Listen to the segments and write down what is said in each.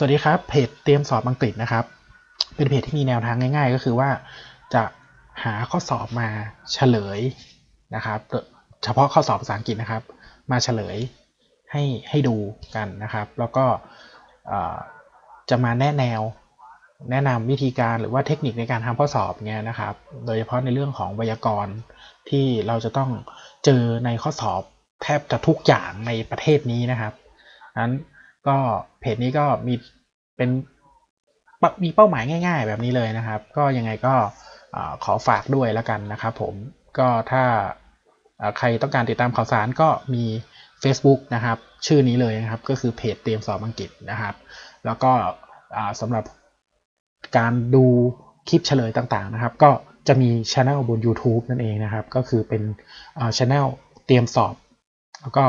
สวัสดีครับเพจเตรียมสอบอังกฤษนะครับ เป็นเพจที่มีแนวทางง่าย ๆ ก็คือว่าจะหาข้อสอบมาเฉลยนะครับ เฉพาะข้อสอบภาษาอังกฤษนะครับ มาเฉลยให้ให้ดูกันนะครับ แล้วก็จะมาแนะแนวแนะนำวิธีการหรือว่าเทคนิคในการทำข้อสอบเงี้ยนะครับ โดยเฉพาะในเรื่องของไวยากรณ์ที่เราจะต้องเจอในข้อสอบแทบจะทุกอย่างในประเทศนี้นะครับนั้น ก็เพจนี้ก็มีเป็นมีเป้าหมายง่าย ๆ แบบนี้เลยนะครับ ก็ยังไงก็ขอฝากด้วยแล้วกันนะครับผมก็ถ้าใครต้องการติดตามข่าวสารก็มี Facebook นะครับ ชื่อนี้เลยนะครับ ก็คือเพจเตรียมสอบอังกฤษนะครับ แล้วก็สำหรับการดูคลิปเฉลยต่างๆนะครับ ก็จะมีช anel บน YouTube นั่นเองนะครับ ก็คือเป็นช anel เตรียมสอบ แล้วก็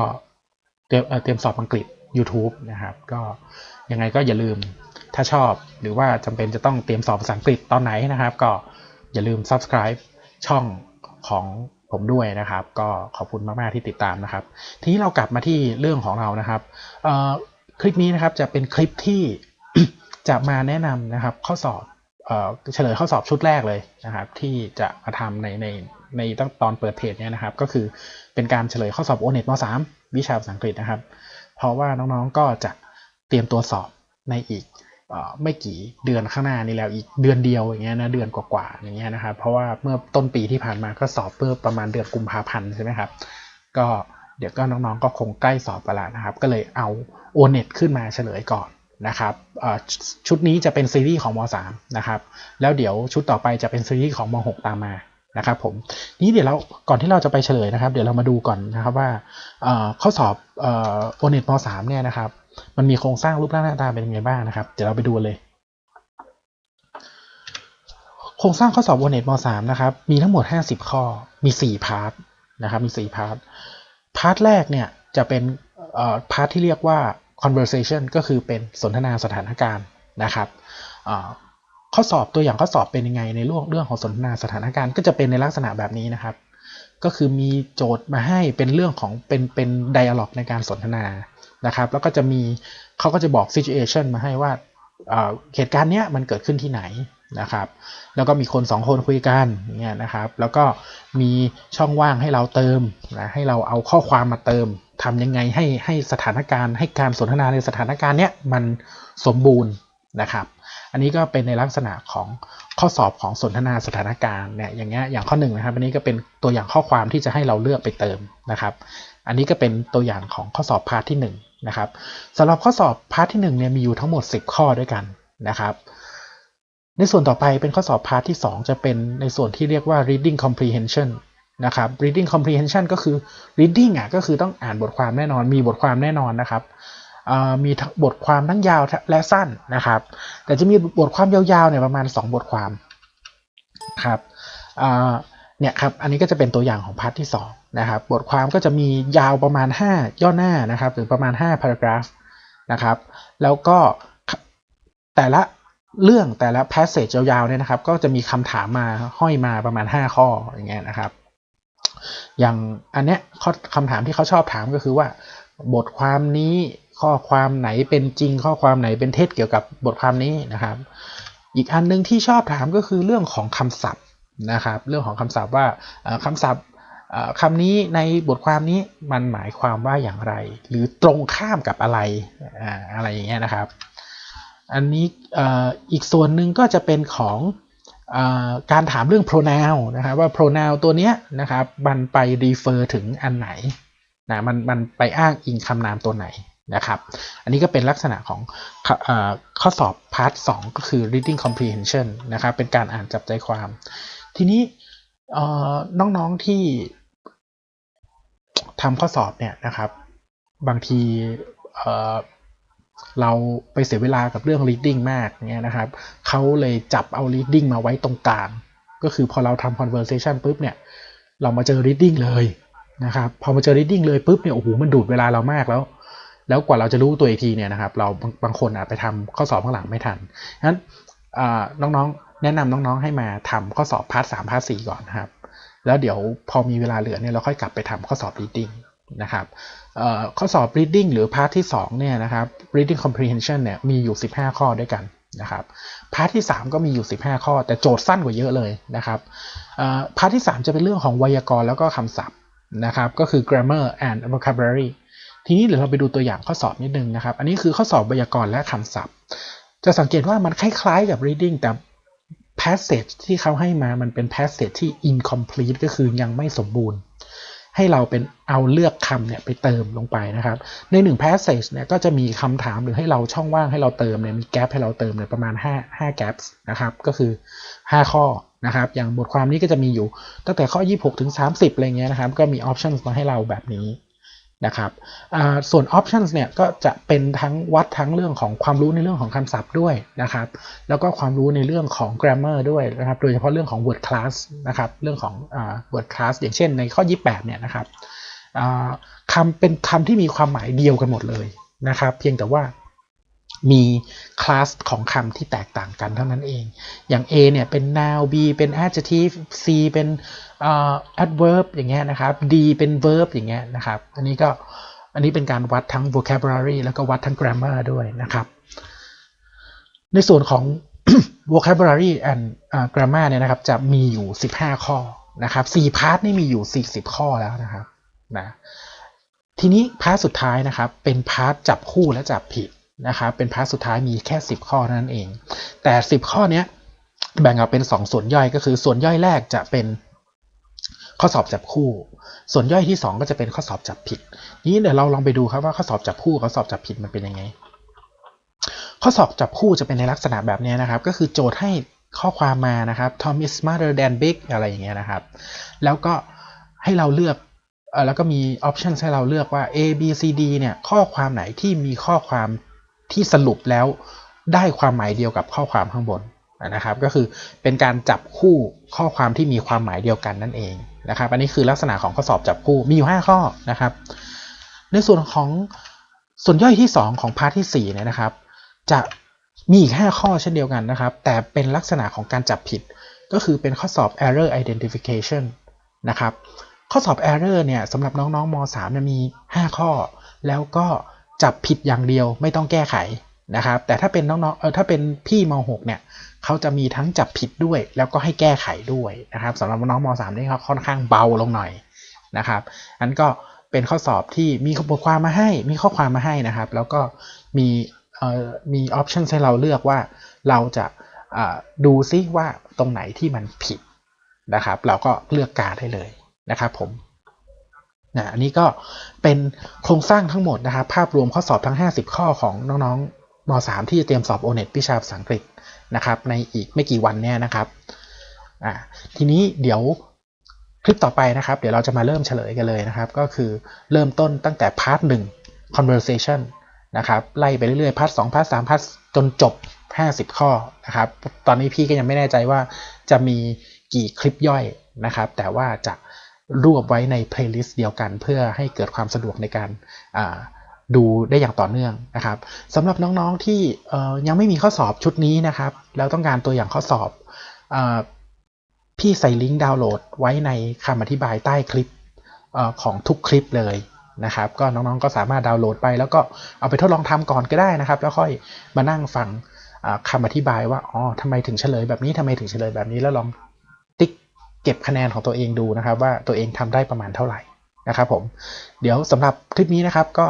เตรียมเตรียมสอบอังกฤษ YouTube นะครับ ก็ยังไงก็อย่าลืมถ้าชอบหรือว่าจำเป็นจะต้องเตรียมสอบภาษาอังกฤษตอนไหนนะครับ ก็อย่าลืม subscribe ช่องของผมด้วยนะครับ ก็ขอบคุณมากๆที่ติดตามนะครับ ทีนี้เรากลับมาที่เรื่องของเรานะครับคลิปนี้นะครับจะเป็นคลิปที่จะมาแนะนำนะครับ ข้อสอบเฉลยข้อสอบชุดแรกเลยนะครับ ที่จะมาทำในในในตั้งตอนเปิดเพจเนี่ยนะครับ ก็คือเป็นการเฉลยข้อสอบโอเน็ตม .3 วิชาภาษาอังกฤษนะครับ เพราะว่าน้องๆก็จะเตรียมตัวสอบในอีกไม่กี่เดือนข้างหน้านี้แล้วอีกเดือนเดียวอย่างเงี้ยนะเดือนกว่าๆอย่างเงี้ยนะครับเพราะว่าเมื่อต้นปีที่ผ่านมาก็สอบเพื่อประมาณเดือนกุมภาพันธ์ใช่ไหมครับก็เดี๋ยวก็น้องๆก็คงใกล้สอบไปแล้วนะครับ ก็เลยเอาโอเน็ตขึ้นมาเฉลยก่อนนะครับชุดนี้จะเป็นซีรีส์ของม .3 นะครับแล้วเดี๋ยวชุดต่อไปจะเป็นซีรีส์ของม .6 ตามมา นะครับผมนี้เดี๋ยวเราก่อนที่เราจะไปเฉลยนะครับ เดี๋ยวเรามาดูก่อนนะครับว่าข้อสอบโอเน็ตม .3 เนี่ยนะครับ มันมีโครงสร้างรูปร่างหน้าตาเป็นยังไงบ้างนะครับ เดี๋ยวเราไปดูเลย โครงสร้างข้อสอบวันเน็ตม .3 นะครับ มีทั้งหมด 50 ข้อมี4พาร์ทนะครับมี4พาร์ทพาร์ทแรกเนี่ยจะเป็นพาร์ทที่เรียกว่า conversation ก็คือเป็นสนทนาสถานการณ์นะครับ ข้อสอบตัวอย่างข้อสอบเป็นยังไงในเรื่องเรื่องของสนทนาสถานการณ์ก็จะเป็นในลักษณะแบบนี้นะครับ ก็คือมีโจทย์มาให้เป็นเรื่องของเป็นเป็นไดอะล็อกในการสนทนานะครับ แล้วก็จะมีเขาก็จะบอก situation มาให้ว่าเหตุการณ์เนี้ยมันเกิดขึ้นที่ไหนนะครับ แล้วก็มีคน 2 คนคุยกันเนี่ยนะครับ แล้วก็มีช่องว่างให้เราเติมนะให้เราเอาข้อความมาเติมทำยังไงให้ให้สถานการณ์ให้การสนทนาในสถานการณ์เนี้ยมันสมบูรณ์นะครับ อันนี้ก็เป็นในลักษณะของข้อสอบของสนทนาสถานการณ์เนี่ยอย่างเงี้ยอย่างข้อหนึ่งนะครับอันนี้ก็เป็นตัวอย่างข้อความที่จะให้เราเลือกไปเติมนะครับ อันนี้ก็เป็นตัวอย่างของข้อสอบพาร์ทที่1นะครับสำหรับข้อสอบพาร์ทที่1เนี่ยมีอยู่ทั้งหมด 10 ข้อด้วยกันนะครับ ในส่วนต่อไปเป็นข้อสอบพาร์ทที่ 2 จะเป็นในส่วนที่เรียกว่า reading comprehension นะครับ reading comprehension ก็คือ reading อะก็คือต้องอ่านบทความแน่นอน มีบทความแน่นอนนะครับ มีบทความทั้งยาวและสั้นนะครับ แต่จะมีบทความยาวๆเนี่ยประมาณ 2 บทความครับเนี่ยครับ อันนี้ก็จะเป็นตัวอย่างของพาร์ทที่2นะครับ บทความก็จะมียาวประมาณ 5 ย่อหน้านะครับ หรือประมาณ 5 paragraph นะครับ แล้วก็แต่ละเรื่องแต่ละ passage ยาวๆเนี่ยนะครับ ก็จะมีคำถามมาห้อยมาประมาณ 5 ข้ออย่างเงี้ยนะครับ อย่างอันเนี้ยคำถามที่เขาชอบถามก็คือว่า บทความนี้ ข้อความไหนเป็นจริง ข้อความไหนเป็นเท็จเกี่ยวกับบทความนี้นะครับ อีกอันนึงที่ชอบถามก็คือเรื่องของคำศัพท์นะครับ เรื่องของคำศัพท์ว่าคำศัพท์คำนี้ในบทความนี้มันหมายความว่าอย่างไร หรือตรงข้ามกับอะไรอะไรอย่างเงี้ยนะครับ อันนี้อีกส่วนหนึ่งก็จะเป็นของอการถามเรื่อง pronoun นะครับว่า pronoun ตัวเนี้ยนะครับมันไป refer ถึงอันไหนนะมันมันไปอ้างอิงคำนามตัวไหน นะครับ อันนี้ก็เป็นลักษณะของอข้อสอบพาร์ท2ก็คือ reading comprehension นะครับ เป็นการอ่านจับใจความ ทีนี้น้องๆที่ทำข้อสอบเนี่ยนะครับ บางทีเเราไปเสียเวลากับเรื่อง reading มากเนี่ยนะครับเขาเลยจับเอา reading มาไว้ตรงกลาง ก็คือพอเราทำ conversation ปุ๊บเนี่ย เรามาเจอ reading เลยนะครับ พอมาเจอ reading เลยปุ๊บเนี่ย โอ้โห มันดูดเวลาเรามากแล้ว แล้วกว่าเราจะรู้ตัวอีกทีเนี่ยนะครับ เราบางคนอาจไปทำข้อสอบข้างหลังไม่ทันงั้นน้องๆ แนะนำน้องๆให้มาทำข้อสอบพาร์ทสามพาร์ทสี่ก่อนนะครับ แล้วเดี๋ยวพอมีเวลาเหลือเนี่ยเราค่อยกลับไปทำข้อสอบ reading นะครับข้อสอบ reading หรือพาร์ทที่2เนี่ยนะครับ reading comprehension เนี่ยมีอยู่ 15 ข้อด้วยกันนะครับพาร์ทที่ 3 ก็มีอยู่ 15 ข้อ แต่โจทย์สั้นกว่าเยอะเลยนะครับพาร์ทที่ 3 จะเป็นเรื่องของไวยากรณ์แล้วก็คำศัพท์นะครับก็คือ grammar and vocabulary ทีนี้เดี๋ยวเราไปดูตัวอย่างข้อสอบนิดนึงนะครับ อันนี้คือข้อสอบไวยากรณ์และคำศัพท์ จะสังเกตว่ามันคล้ายๆกับ reading แต่ passage ที่เขาให้มามันเป็น passage ที่ incomplete ก็คือยังไม่สมบูรณ์ ให้เราเป็นเอาเลือกคำเนี่ยไปเติมลงไปนะครับ ในหนึ่ง passage เนี่ยก็จะมีคำถามหรือให้เราช่องว่างให้เราเติมเนี่ยมี gap ให้เราเติมเนี่ยประมาณ 5 5 gaps นะครับ ก็คือ 5 ข้อนะครับ อย่างบทความนี้ก็จะมีอยู่ตั้งแต่ข้อ 26 ถึง 30อะไรเงี้ยนะครับ ก็มี options มาให้เราแบบนี้ นะครับส่วน options เนี่ยก็จะเป็นทั้งวัดทั้งเรื่องของความรู้ในเรื่องของคำศัพท์ด้วยนะครับ แล้วก็ความรู้ในเรื่องของ grammar ด้วยนะครับ โดยเฉพาะเรื่องของ word class นะครับ เรื่องของ word class อย่างเช่นในข้อ 28 เนี่ยนะครับคำเป็นคำที่มีความหมายเดียวกันหมดเลยนะครับ เพียงแต่ว่ามีคลาสของคำที่แตกต่างกันเท่านั้นเอง อย่าง A เนี่ยเป็น noun B เป็น adjective C เป็น adverb อย่างเงี้ยนะครับ D เป็น verb อย่างเงี้ยนะครับ อันนี้ก็อันนี้เป็นการวัดทั้ง vocabulary แล้วก็วัดทั้ง grammar ด้วยนะครับ ในส่วนของ vocabulary and grammar เนี่ยนะครับ จะมีอยู่ 15 ข้อนะครับ4พาร์ทนี่มีอยู่ 40 ข้อแล้วนะครับนะทีนี้พาร์ทสุดท้ายนะครับ เป็นพาร์ทจับคู่และจับผิดนะครับเป็นพาร์ทสุดท้ายมีแค่ 10 ข้อนั้นเอง แต่ 10 ข้อนี้แบ่งออกเป็น 2 ส่วนย่อยก็คือส่วนย่อยแรกจะเป็น ข้อสอบจับคู่ ส่วนย่อยที่ 2 ก็จะเป็นข้อสอบจับผิด นี้เดี๋ยวเราลองไปดูครับว่าข้อสอบจับคู่ข้อสอบจับผิดมันเป็นยังไง ข้อสอบจับคู่จะเป็นในลักษณะแบบนี้นะครับ ก็คือโจทย์ให้ข้อความมานะครับ Tom is smarter than Big อะไรอย่างเงี้ยนะครับ แล้วก็ให้เราเลือกแล้วก็มีออปชันให้เราเลือกว่า A B C D เนี่ยข้อความไหนที่มีข้อความที่สรุปแล้วได้ความหมายเดียวกับข้อความข้างบน นะครับ ก็คือเป็นการจับคู่ข้อความที่มีความหมายเดียวกันนั่นเองนะครับ อันนี้คือลักษณะของข้อสอบจับคู่มีอยู่ 5 ข้อนะครับ ในส่วนของส่วนย่อยที่ 2 ของพาร์ทที่4เนี่ยนะครับ จะมีอีก 5 ข้อเช่นเดียวกันนะครับ แต่เป็นลักษณะของการจับผิด ก็คือเป็นข้อสอบ error identification นะครับ ข้อสอบ error เนี่ยสำหรับน้องๆม .3 เนี่ยมี 5 ข้อ แล้วก็จับผิดอย่างเดียวไม่ต้องแก้ไข นะครับ แต่ถ้าเป็นน้องๆเออถ้าเป็นพี่ม .6 เนี่ยเขาจะมีทั้งจับผิดด้วย แล้วก็ให้แก้ไขด้วยนะครับสำหรับน้องม .3 นี่เขาค่อนข้างเบาลงหน่อยนะครับอันก็เป็นข้อสอบที่มีบทความมาให้ มีข้อความมาให้นะครับ แล้วก็มีเอ่อมีออปชันให้เราเลือกว่าเราจะดูซิว่าตรงไหนที่มันผิดนะครับ เราก็เลือกการได้เลยนะครับผมนะอันนี้ก็เป็นโครงสร้างทั้งหมดนะครับ ภาพรวมข้อสอบทั้ง 50 ข้อของน้องๆ ม .3 ที่จะเตรียมสอบโอเน็ตวิชาภาษาอังกฤษนะครับ ในอีกไม่กี่วันเนี่ยนะครับอ่าทีนี้เดี๋ยวคลิปต่อไปนะครับ เดี๋ยวเราจะมาเริ่มเฉลยกันเลยนะครับ ก็คือเริ่มต้นตั้งแต่พาร์ทหนึ่ง conversation นะครับไล่ไปเรื่อยๆพาร์ทสองพาร์ทสามพาร์ทจนจบ 50 ข้อนะครับ ตอนนี้พี่ก็ยังไม่แน่ใจว่าจะมีกี่คลิปย่อยนะครับ แต่ว่าจะรวบไว้ในเพลย์ลิสต์เดียวกัน เพื่อให้เกิดความสะดวกในการ ดูได้อย่างต่อเนื่องนะครับสำหรับน้องๆที่ยังไม่มีข้อสอบชุดนี้นะครับ แล้วต้องการตัวอย่างข้อสอบอพี่ใส่ลิงก์ดาวน์โหลดไว้ในคำอธิบายใต้คลิปอของทุกคลิปเลยนะครับ ก็น้องๆก็สามารถดาวน์โหลดไป แล้วก็เอาไปทดลองทำก่อนก็ได้นะครับ แล้วค่อยมานั่งฟังคำอธิบายว่าอ๋อทำไมถึงเฉลยแบบนี้ทำไมถึงเฉลยแบบนี้แล้วลองติ๊กเก็บคะแนนของตัวเองดูนะครับ ว่าตัวเองทำได้ประมาณเท่าไหร่นะครับผมเดี๋ยวสำหรับคลิปนี้นะครับก็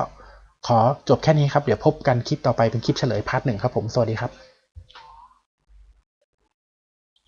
ขอจบแค่นี้ครับ เดี๋ยวพบกันคลิปต่อไปเป็นคลิปเฉลยพาร์ทหนึ่งครับผม สวัสดีครับ